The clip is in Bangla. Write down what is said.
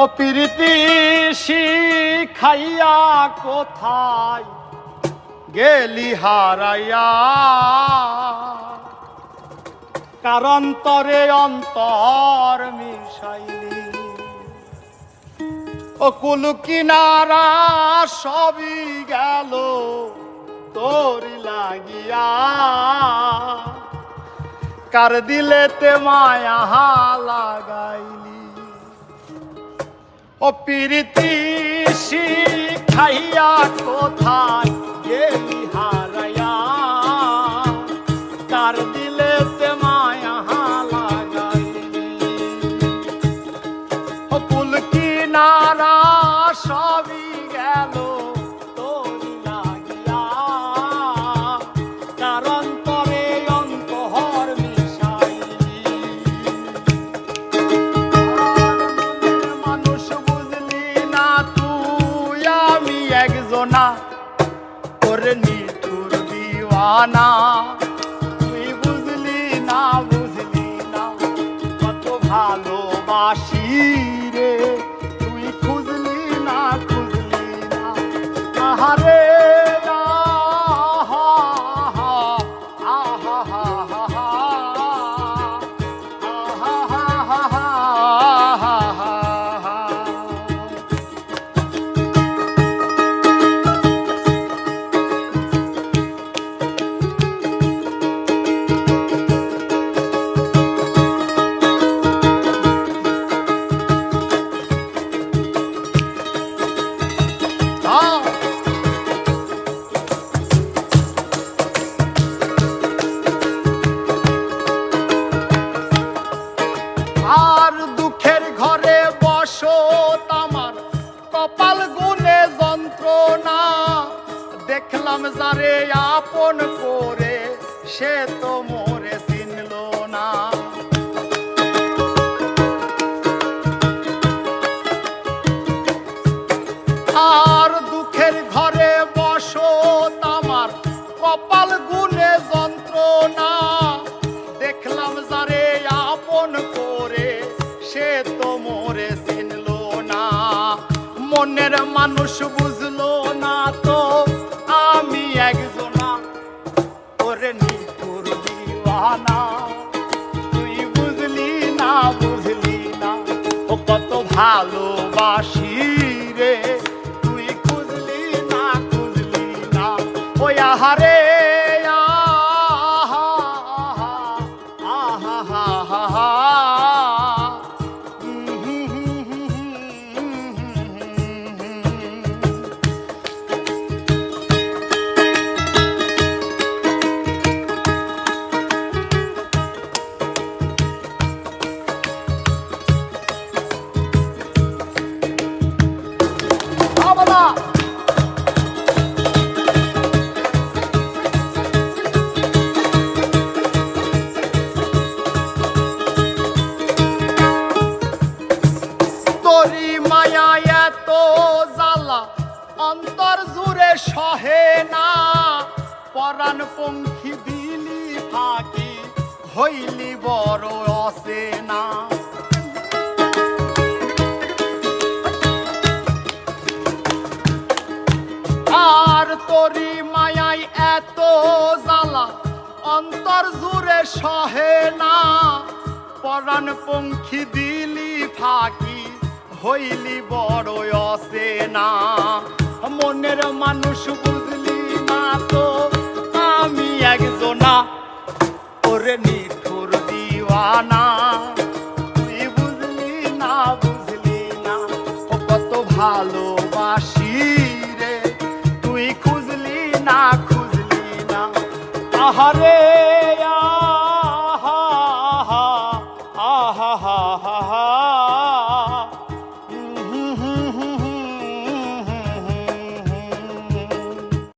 ও প্রীতি খাইয়া কোথায় গেলি হারাইয়া? কারণ তরে অন্তর মিশাইলি। ও কুল কিনারা সবই গেল তোরি লাগিয়া। কার দিলেতে মায়া লাগাইলি ও প্রীতি খাইয়া কোথায় গেলি একজনা করে নিঠুর দিওয়ানা। যারে আপন করে, সে তো চিনল না। আর দুঃখের ঘরে কপাল গুনে যন্ত্রণা। দেখলাম যারে আপন করে, সে তো মোরে চিনল না। মনের মানুষ বুঝলো ও কত ভালোবাসি রে। তুই খুঁজলি না খুঁজলি না। ওই আহারে মায়া এত জ্বালা, অন্তর জুড়ে সহে না। পরাণ পঙ্খী দিলি ফাঁকি হইলি বড় অসে না আর তোরি মায়াই এত জ্বালা, অন্তর জুড়ে সহে না। পরাণ পঙ্খী দিলি ফাঁকি হইলি বড় অসেনা। মনের মানুষ বুঝলি না তো, আমি একজনা। ওরে নিঠুর দিওয়ানা, তুই বুঝলি না বুঝলি না। ও কত ভালোবাসি রে, তুই খুঁজলি না খুঁজলি না। আহারে, আহা আহা আহা আহা